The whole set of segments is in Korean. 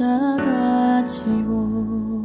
십자가 지고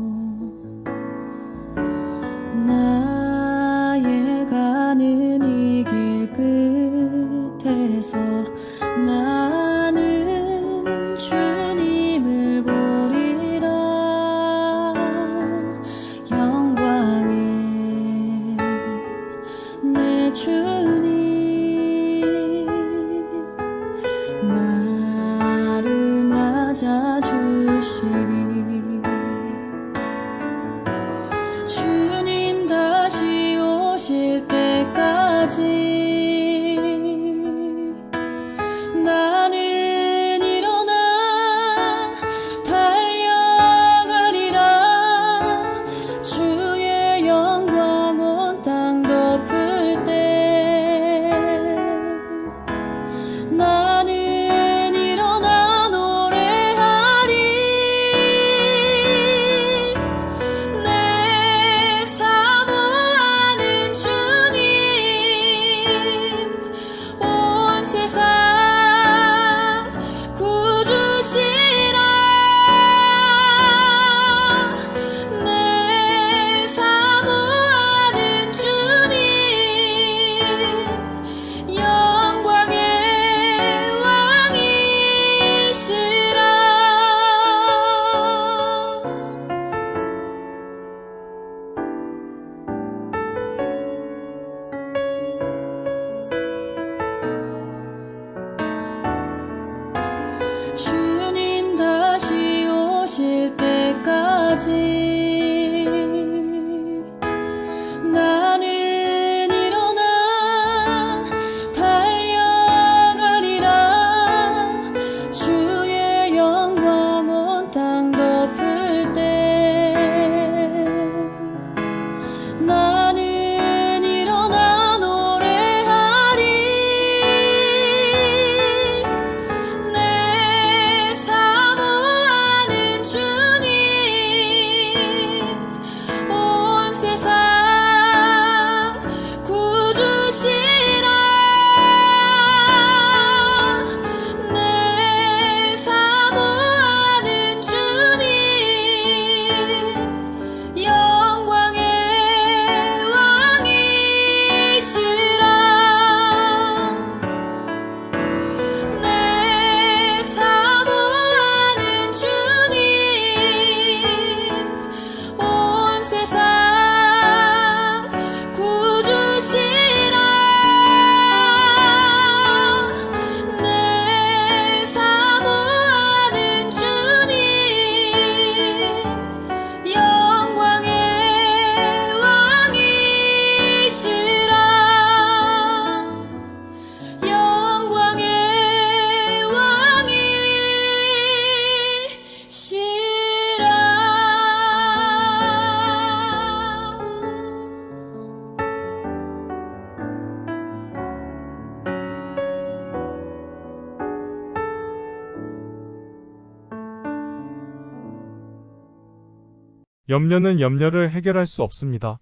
염려는 염려를 해결할 수 없습니다.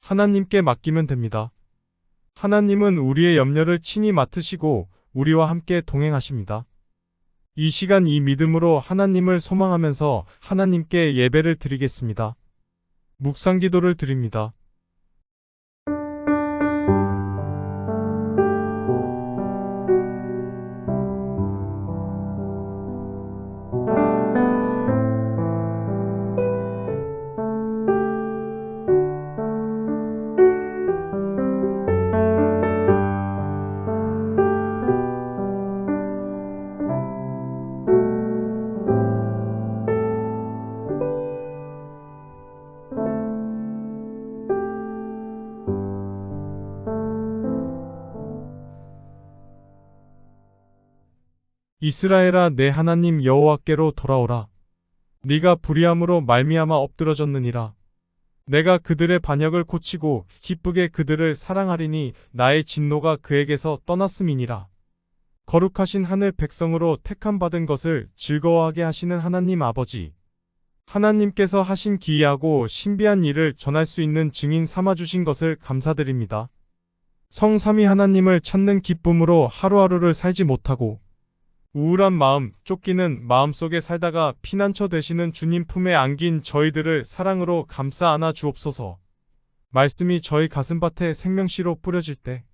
하나님께 맡기면 됩니다. 하나님은 우리의 염려를 친히 맡으시고 우리와 함께 동행하십니다. 이 시간 이 믿음으로 하나님을 소망하면서 하나님께 예배를 드리겠습니다. 묵상 기도를 드립니다. 이스라엘아 내 하나님 여호와께로 돌아오라. 네가 불의함으로 말미암아 엎드러졌느니라. 내가 그들의 반역을 고치고 기쁘게 그들을 사랑하리니 나의 진노가 그에게서 떠났음이니라. 거룩하신 하늘 백성으로 택함 받은 것을 즐거워하게 하시는 하나님 아버지. 하나님께서 하신 기이하고 신비한 일을 전할 수 있는 증인 삼아 주신 것을 감사드립니다. 성삼위 하나님을 찾는 기쁨으로 하루하루를 살지 못하고 우울한 마음, 쫓기는 마음속에 살다가 피난처 되시는 주님 품에 안긴 저희들을 사랑으로 감싸 안아 주옵소서. 말씀이 저희 가슴밭에 생명씨로 뿌려질 때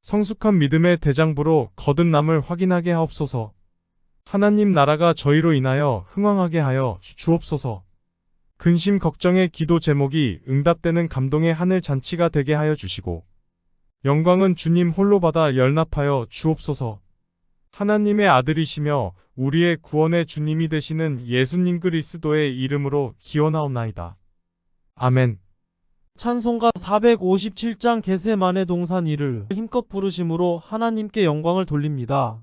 성숙한 믿음의 대장부로 거듭남을 확인하게 하옵소서. 하나님 나라가 저희로 인하여 흥왕하게 하여 주- 주옵소서. 근심 걱정의 기도 제목이 응답되는 감동의 하늘 잔치가 되게 하여 주시고 영광은 주님 홀로 받아 열납하여 주옵소서. 하나님의 아들이시며 우리의 구원의 주님이 되시는 예수님 그리스도의 이름으로 기원하옵나이다. 아멘. 찬송가 457장 개세만의 동산 이를 힘껏 부르심으로 하나님께 영광을 돌립니다.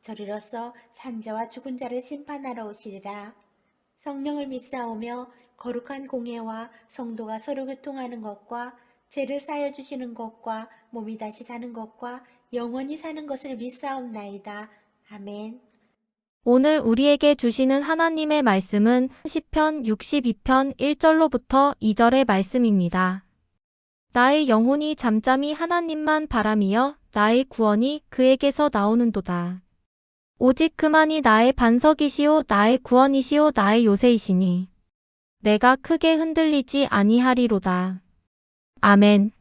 저리로서 산자와 죽은 자를 심판하러 오시리라. 성령을 믿사오며 거룩한 공예와 성도가 서로 교통하는 것과 죄를 사여 주시는 것과 몸이 다시 사는 것과 영원히 사는 것을 믿사옵나이다. 아멘. 오늘 우리에게 주시는 하나님의 말씀은 시편 62편 1절로부터 2절의 말씀입니다. 나의 영혼이 잠잠히 하나님만 바람이여 나의 구원이 그에게서 나오는도다. 오직 그만이 나의 반석이시요 나의 구원이시요 나의 요새이시니 내가 크게 흔들리지 아니하리로다. 아멘.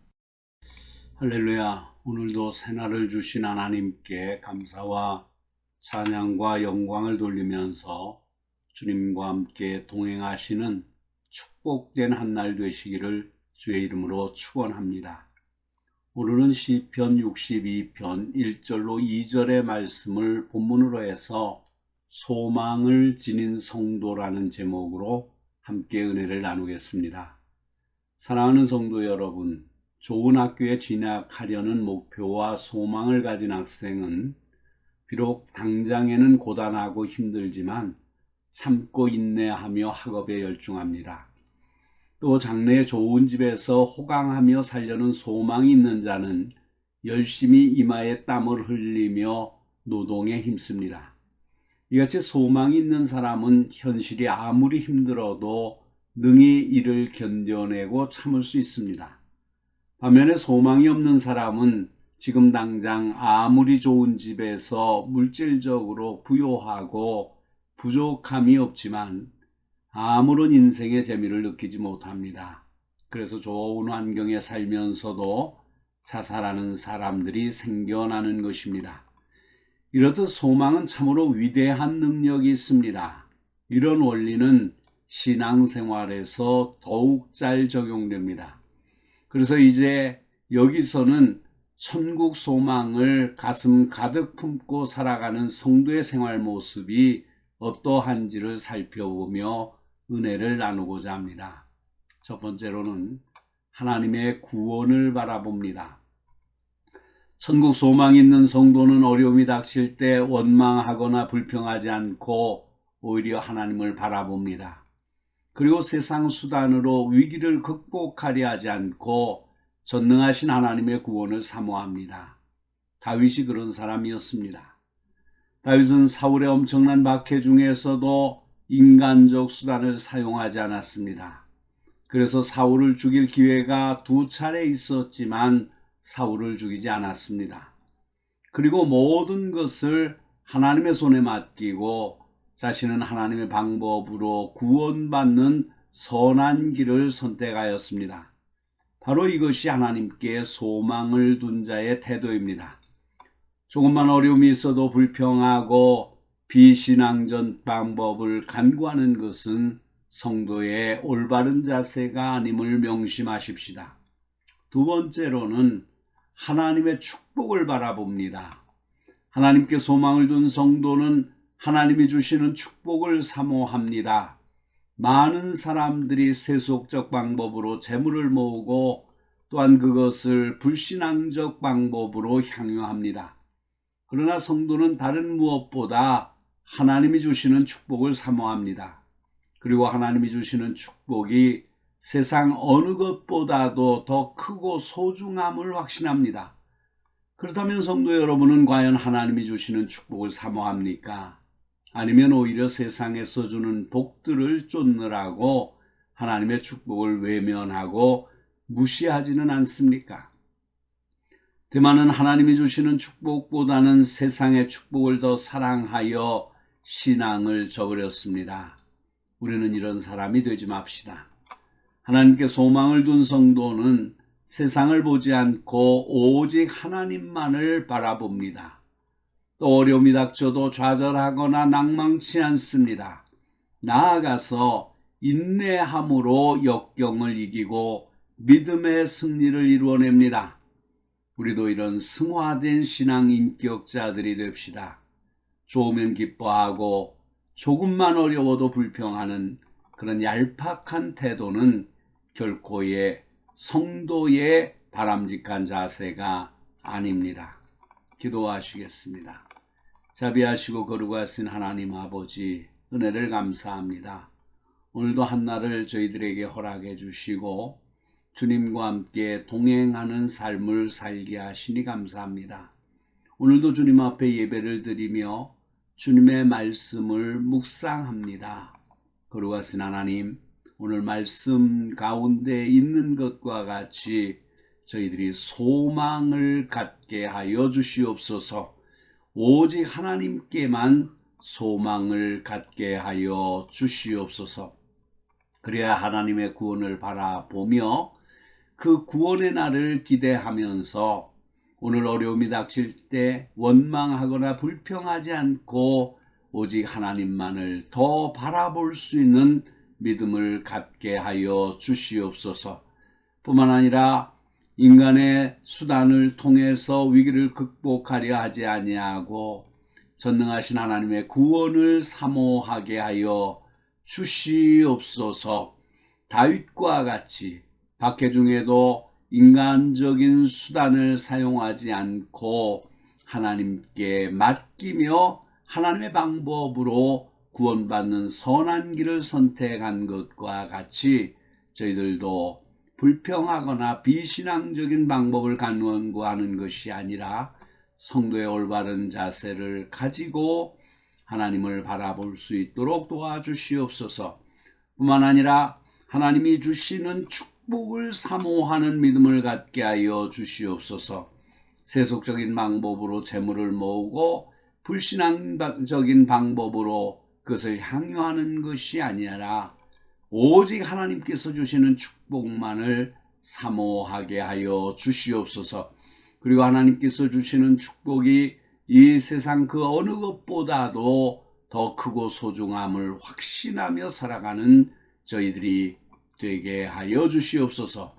할렐루야. 오늘도 새날을 주신 하나님께 감사와 찬양과 영광을 돌리면서 주님과 함께 동행하시는 축복된 한 날 되시기를 주의 이름으로 축원합니다. 오늘은 시편 62편 1절로 2절의 말씀을 본문으로 해서 소망을 지닌 성도라는 제목으로 함께 은혜를 나누겠습니다. 사랑하는 성도 여러분, 좋은 학교에 진학하려는 목표와 소망을 가진 학생은 비록 당장에는 고단하고 힘들지만 참고 인내하며 학업에 열중합니다. 또 장래에 좋은 집에서 호강하며 살려는 소망이 있는 자는 열심히 이마에 땀을 흘리며 노동에 힘씁니다. 이같이 소망이 있는 사람은 현실이 아무리 힘들어도 능히 이를 견뎌내고 참을 수 있습니다. 반면에 소망이 없는 사람은 지금 당장 아무리 좋은 집에서 물질적으로 부요하고 부족함이 없지만 아무런 인생의 재미를 느끼지 못합니다. 그래서 좋은 환경에 살면서도 자살하는 사람들이 생겨나는 것입니다. 이렇듯 소망은 참으로 위대한 능력이 있습니다. 이런 원리는 신앙생활에서 더욱 잘 적용됩니다. 그래서 이제 여기서는 천국 소망을 가슴 가득 품고 살아가는 성도의 생활 모습이 어떠한지를 살펴보며 은혜를 나누고자 합니다. 첫 번째로는 하나님의 구원을 바라봅니다. 천국 소망 있는 성도는 어려움이 닥칠 때 원망하거나 불평하지 않고 오히려 하나님을 바라봅니다. 그리고 세상 수단으로 위기를 극복하려 하지 않고 전능하신 하나님의 구원을 사모합니다. 다윗이 그런 사람이었습니다. 다윗은 사울의 엄청난 박해 중에서도 인간적 수단을 사용하지 않았습니다. 그래서 사울을 죽일 기회가 두 차례 있었지만 사울을 죽이지 않았습니다. 그리고 모든 것을 하나님의 손에 맡기고 자신은 하나님의 방법으로 구원받는 선한 길을 선택하였습니다. 바로 이것이 하나님께 소망을 둔 자의 태도입니다. 조금만 어려움이 있어도 불평하고 비신앙전 방법을 간구하는 것은 성도의 올바른 자세가 아님을 명심하십시다. 두 번째로는 하나님의 축복을 바라봅니다. 하나님께 소망을 둔 성도는 하나님이 주시는 축복을 사모합니다. 많은 사람들이 세속적 방법으로 재물을 모으고 또한 그것을 불신앙적 방법으로 향유합니다. 그러나 성도는 다른 무엇보다 하나님이 주시는 축복을 사모합니다. 그리고 하나님이 주시는 축복이 세상 어느 것보다도 더 크고 소중함을 확신합니다. 그렇다면 성도 여러분은 과연 하나님이 주시는 축복을 사모합니까? 아니면 오히려 세상에서 주는 복들을 쫓느라고 하나님의 축복을 외면하고 무시하지는 않습니까? 대만은 하나님이 주시는 축복보다는 세상의 축복을 더 사랑하여 신앙을 저버렸습니다. 우리는 이런 사람이 되지 맙시다. 하나님께 소망을 둔 성도는 세상을 보지 않고 오직 하나님만을 바라봅니다. 또 어려움이 닥쳐도 좌절하거나 낭망치 않습니다. 나아가서 인내함으로 역경을 이기고 믿음의 승리를 이루어냅니다. 우리도 이런 승화된 신앙 인격자들이 됩시다. 좋으면 기뻐하고 조금만 어려워도 불평하는 그런 얄팍한 태도는 결코의 성도의 바람직한 자세가 아닙니다. 기도하시겠습니다. 자비하시고 거룩하신 하나님 아버지 은혜를 감사합니다. 오늘도 한날을 저희들에게 허락해 주시고 주님과 함께 동행하는 삶을 살게 하시니 감사합니다. 오늘도 주님 앞에 예배를 드리며 주님의 말씀을 묵상합니다. 거룩하신 하나님, 오늘 말씀 가운데 있는 것과 같이 저희들이 소망을 갖게 하여 주시옵소서. 오직 하나님께만 소망을 갖게 하여 주시옵소서. 그래야 하나님의 구원을 바라보며 그 구원의 날을 기대하면서 오늘 어려움이 닥칠 때 원망하거나 불평하지 않고 오직 하나님만을 더 바라볼 수 있는 믿음을 갖게 하여 주시옵소서. 뿐만 아니라 인간의 수단을 통해서 위기를 극복하려 하지 아니하고 전능하신 하나님의 구원을 사모하게 하여 주시옵소서. 다윗과 같이 박해 중에도 인간적인 수단을 사용하지 않고 하나님께 맡기며 하나님의 방법으로 구원받는 선한 길을 선택한 것과 같이 저희들도 불평하거나 비신앙적인 방법을 간구하는 것이 아니라 성도의 올바른 자세를 가지고 하나님을 바라볼 수 있도록 도와주시옵소서. 뿐만 아니라 하나님이 주시는 축 복을 사모하는 믿음을 갖게 하여 주시옵소서. 세속적인 방법으로 재물을 모으고 불신앙적인 방법으로 그것을 향유하는 것이 아니라 오직 하나님께서 주시는 축복만을 사모하게 하여 주시옵소서. 그리고 하나님께서 주시는 축복이 이 세상 그 어느 것보다도 더 크고 소중함을 확신하며 살아가는 저희들이 되게 하여 주시옵소서.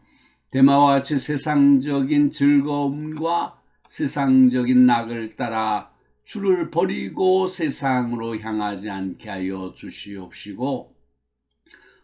대마와 같이 세상적인 즐거움과 세상적인 낙을 따라 주를 버리고 세상으로 향하지 않게 하여 주시옵시고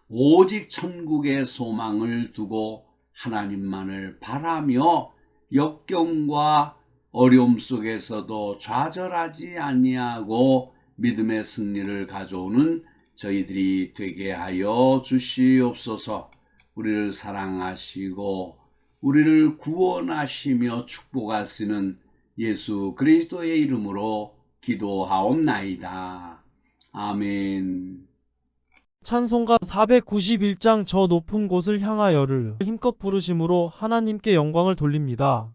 오직 천국의 소망을 두고 하나님만을 바라며 역경과 어려움 속에서도 좌절하지 아니하고 믿음의 승리를 가져오는 저희들이 되게 하여 주시옵소서. 우리를 사랑하시고 우리를 구원하시며 축복하시는 예수 그리스도의 이름으로 기도하옵나이다. 아멘. 찬송가 491장 저 높은 곳을 향하여를 힘껏 부르심으로 하나님께 영광을 돌립니다.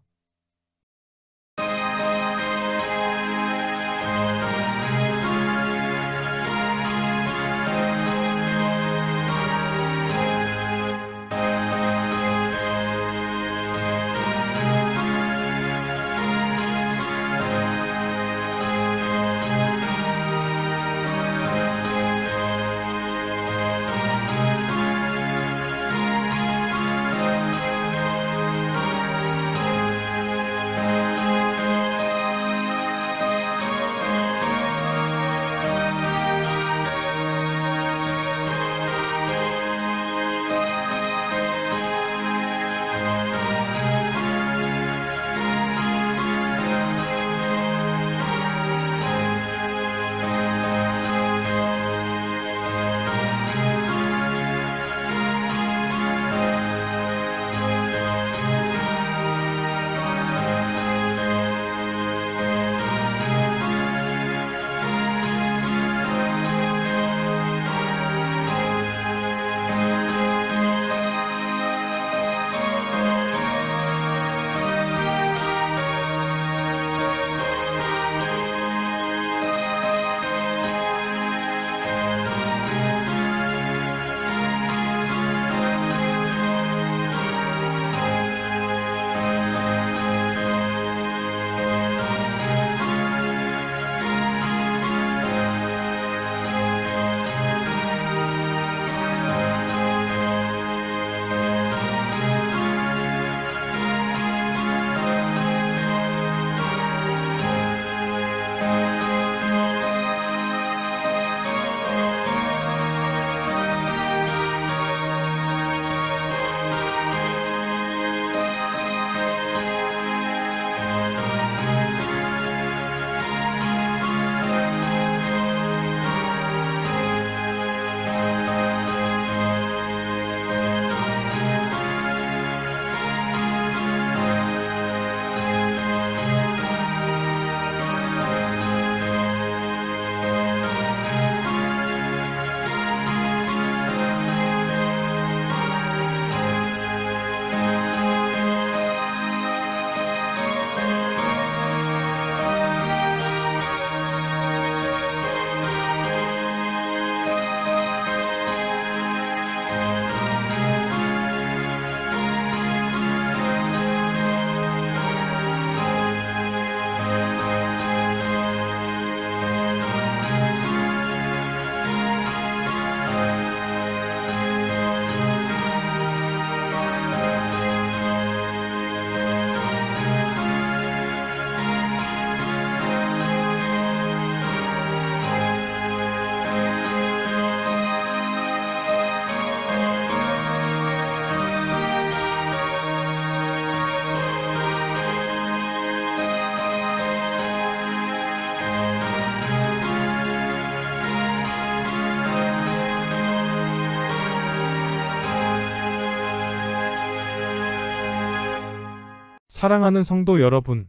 사랑하는 성도 여러분.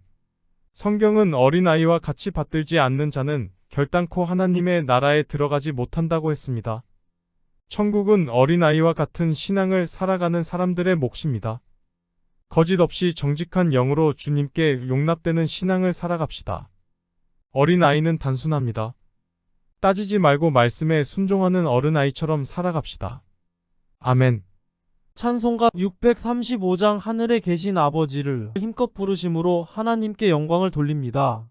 성경은 어린아이와 같이 받들지 않는 자는 결단코 하나님의 나라에 들어가지 못한다고 했습니다. 천국은 어린아이와 같은 신앙을 살아가는 사람들의 몫입니다. 거짓 없이 정직한 영으로 주님께 용납되는 신앙을 살아갑시다. 어린아이는 단순합니다. 따지지 말고 말씀에 순종하는 어른아이처럼 살아갑시다. 아멘. 찬송가 635장 하늘에 계신 아버지를 힘껏 부르심으로 하나님께 영광을 돌립니다.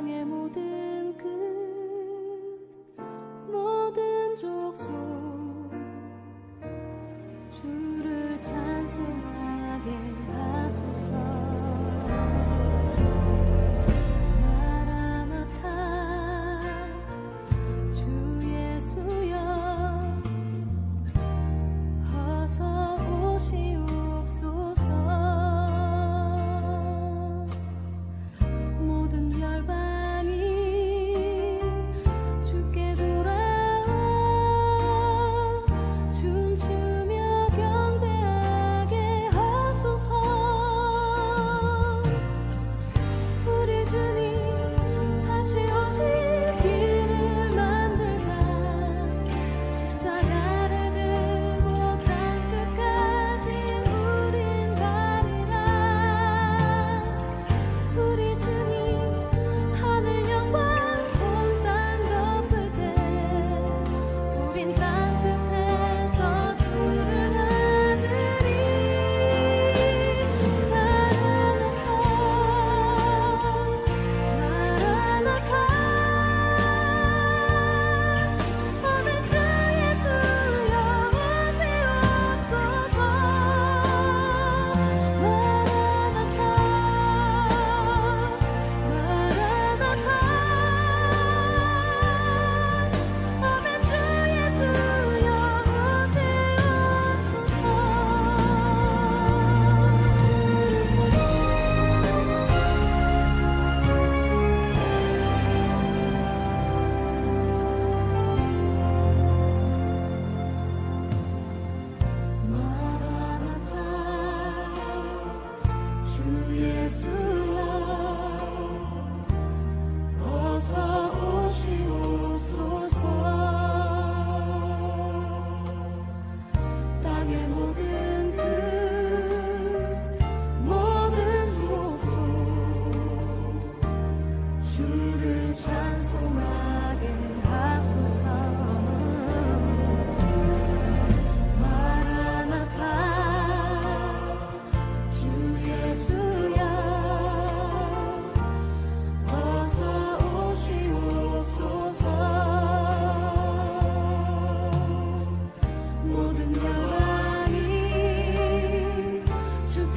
끝 모든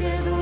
que.